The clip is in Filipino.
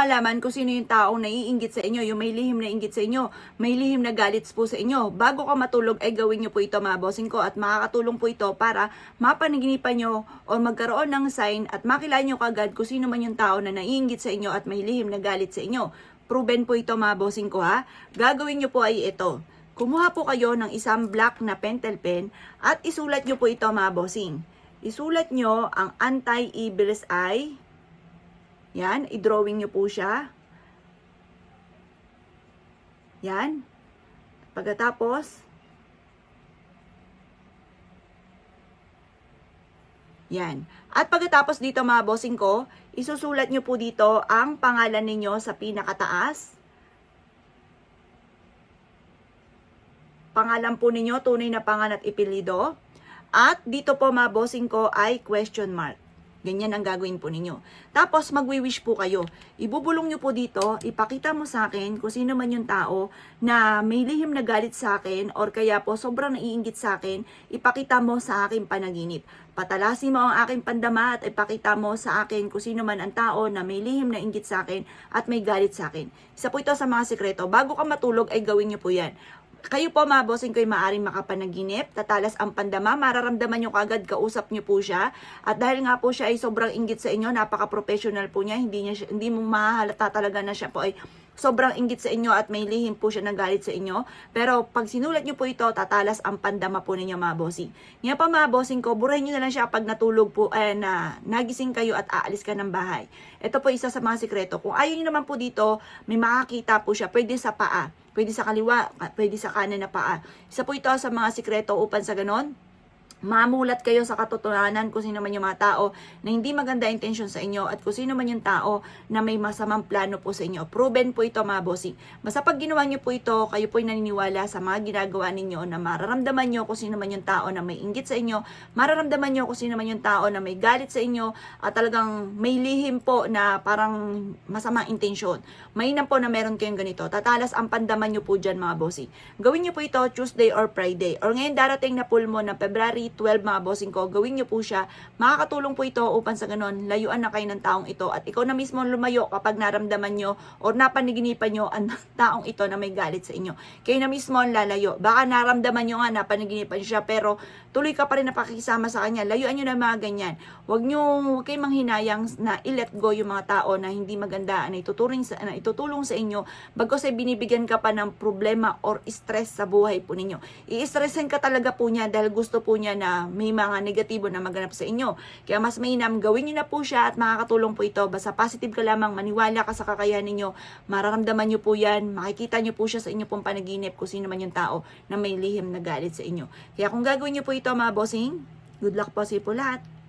malaman kung sino yung taong naiinggit sa inyo, yung may lihim na inggit sa inyo, may lihim na galit po sa inyo. Bago ka matulog ay gawin nyo po ito mga bossing ko at makakatulong po ito para mapanaginipan nyo o magkaroon ng sign at makilala nyo kagad kung sino man yung tao na naiinggit sa inyo at may lihim na galit sa inyo. Proven po ito mga bossing ko ha. Gagawin nyo po ay ito. Kumuha po kayo ng isang black na pentel pen at isulat nyo po ito mga bossing. Isulat nyo ang anti-evil's eye. Yan, i-drawing nyo po siya. Yan. Pagkatapos, yan. At pagkatapos dito mga bossing ko, isusulat nyo po dito ang pangalan ninyo sa pinakataas. Pangalan po ninyo, tunay na pangalan at ipilido. At dito po mga bossing ko ay question mark. Ganyan ang gagawin po ninyo. Tapos magwi-wish po kayo. Ibubulong nyo po dito, ipakita mo sa akin kung sino man yung tao na may lihim na galit sa akin or kaya po sobrang naiinggit sa akin, ipakita mo sa aking panaginip. Patalasin mo ang aking pandama at ipakita mo sa akin kung sino man ang tao na may lihim na inggit sa akin at may galit sa akin. Isa po ito sa mga sikreto. Bago ka matulog ay gawin nyo po yan. Kayo po mga bossing ko ay maaaring makapanaginip, tatalas ang pandama, mararamdaman nyo kagad, kausap nyo po siya. At dahil nga po siya ay sobrang inggit sa inyo, napaka-professional po niya, hindi, niya, hindi mo mahalata talaga na siya po ay sobrang inggit sa inyo at may lihim po siya ng galit sa inyo. Pero pag sinulat nyo po ito, tatalas ang pandama po ninyo mga bossing. Ngayon pa mga bossing ko, burahin nyo na lang siya pag natulog po, eh, na nagising kayo at aalis ka ng bahay. Ito po isa sa mga sikreto. Kung ayaw nyo naman po dito, may makakita po siya, pwede sa paa. Pwede sa kaliwa, pwede sa kanan na paa. Isa po ito sa mga sikreto upang sa ganon, mamulat kayo sa katotohanan kung sino man yung mga tao na hindi maganda intention sa inyo at kung sino man yung tao na may masamang plano po sa inyo. Proven po ito mga bossing. Basta pag ginawa nyo po ito, kayo po naniniwala sa mga ginagawa ninyo na mararamdaman nyo kung sino man yung tao na may inggit sa inyo, mararamdaman nyo kung sino man yung tao na may galit sa inyo at talagang may lihim po na parang masamang intensyon. Mainam po na meron kayong ganito. Tatalas ang pandaman nyo po dyan mga bossing. Gawin nyo po ito Tuesday or Friday or ngayon darating na full moon na February 12 mga bossing ko, gawin nyo po siya. Makakatulong po ito upang sa ganun, layuan na kayo ng taong ito at ikaw na mismo lumayo kapag naramdaman nyo or napaniginipan nyo ang taong ito na may galit sa inyo. Kayo na mismo ang lalayo. Baka naramdaman nyo nga napaniginipan siya pero tuloy ka pa rin na pakikisama sa kanya. Layuan nyo na mga ganyan. Huwag nyo, huwag kayong manghinayang na i-let go yung mga tao na hindi maganda na itutulong sa, na itutulong sa inyo bagos ay binibigyan ka pa ng problema or stress sa buhay po ninyo. I-stressin ka talaga po niya dahil gusto po niya na may mga negatibo na maganap sa inyo. Kaya mas mainam, gawin niyo na po siya at makakatulong po ito. Basta positive ka lamang, maniwala ka sa kakayahan ninyo, mararamdaman niyo po yan, makikita niyo po siya sa inyo pong panaginip kung sino man yung tao na may lihim na galit sa inyo. Kaya kung gagawin niyo po ito mga bossing, good luck po sa po lahat.